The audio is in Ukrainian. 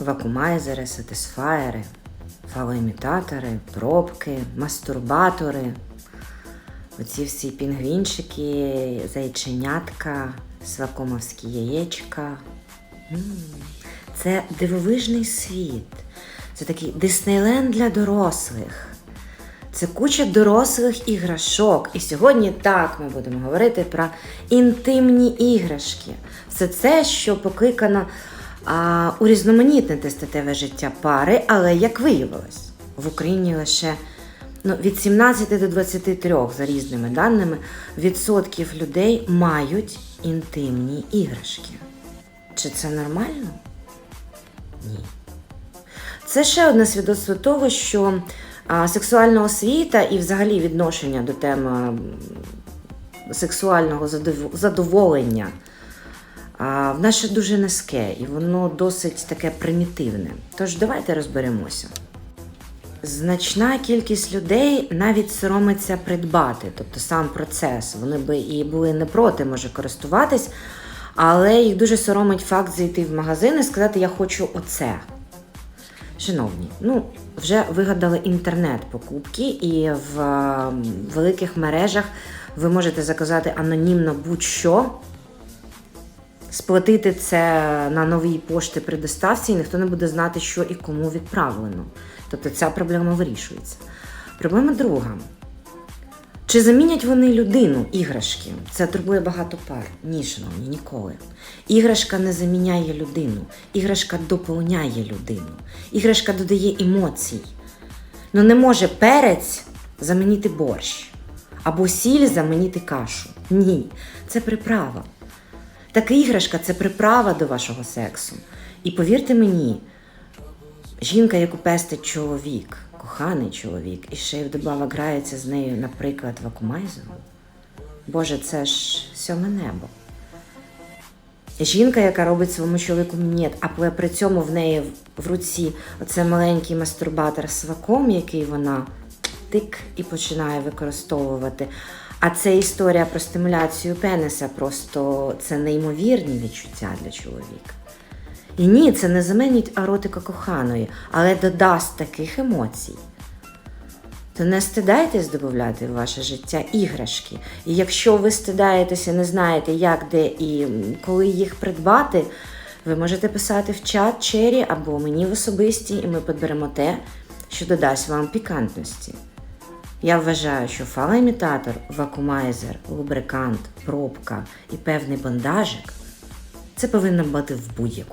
вакумайзери, сатисфаєри, фалоімітатори, пробки, мастурбатори. Оці всі пінгвінчики, зайченятка, свакомовські яєчка. Це дивовижний світ. Це такий Диснейленд для дорослих. Це куча дорослих іграшок. І сьогодні так ми будемо говорити про інтимні іграшки. Все це, що покликано а, урізноманітнити статеве життя пари, але як виявилось, в Україні лише ну, від 17 до 23 за різними даними відсотків людей мають інтимні іграшки. Чи це нормально? Ні. Це ще одне свідоцтво того, що а, сексуальна освіта і взагалі відношення до теми сексуального задов- задоволення в наше дуже низьке і воно досить таке примітивне. Тож давайте розберемося. Значна кількість людей навіть соромиться придбати, тобто сам процес. Вони би і були не проти, може, користуватись, але їх дуже соромить факт зайти в магазин і сказати, я хочу оце. Шановні, ну вже вигадали інтернет-покупки, і в великих мережах ви можете заказати анонімно будь-що, сплатити це на новій пошти при доставці, і ніхто не буде знати, що і кому відправлено. Тобто ця проблема вирішується. Проблема друга. Чи замінять вони людину іграшки? Це турбує багато пар. Ні, шановні, ніколи. Іграшка не заміняє людину. Іграшка доповняє людину. Іграшка додає емоцій. Ну не може перець замінити борщ або сіль замінити кашу. Ні, це приправа. Така іграшка це приправа до вашого сексу. І повірте мені, жінка, яку пестить чоловік, коханий чоловік, і ще й вдобавок грається з нею, наприклад, вакумайзером. Боже, це ж сьоме небо. Жінка, яка робить своєму чоловіку мінет, а при- цьому в неї в- руці оце маленький мастурбатор з ваком, який вона тик і починає використовувати. А це історія про стимуляцію пениса, просто це неймовірні відчуття для чоловіка. І ні, це не замінить еротика коханої, але додасть таких емоцій. То не стидайтесь додати в ваше життя іграшки. І якщо ви стидаєтеся, не знаєте, як, де і коли їх придбати, ви можете писати в чат Чері або мені в особисті, і ми підберемо те, що додасть вам пікантності. Я вважаю, що фалоімітатор, вакуумайзер, лубрикант, пробка і певний бандажик це повинно бути в будь-яку.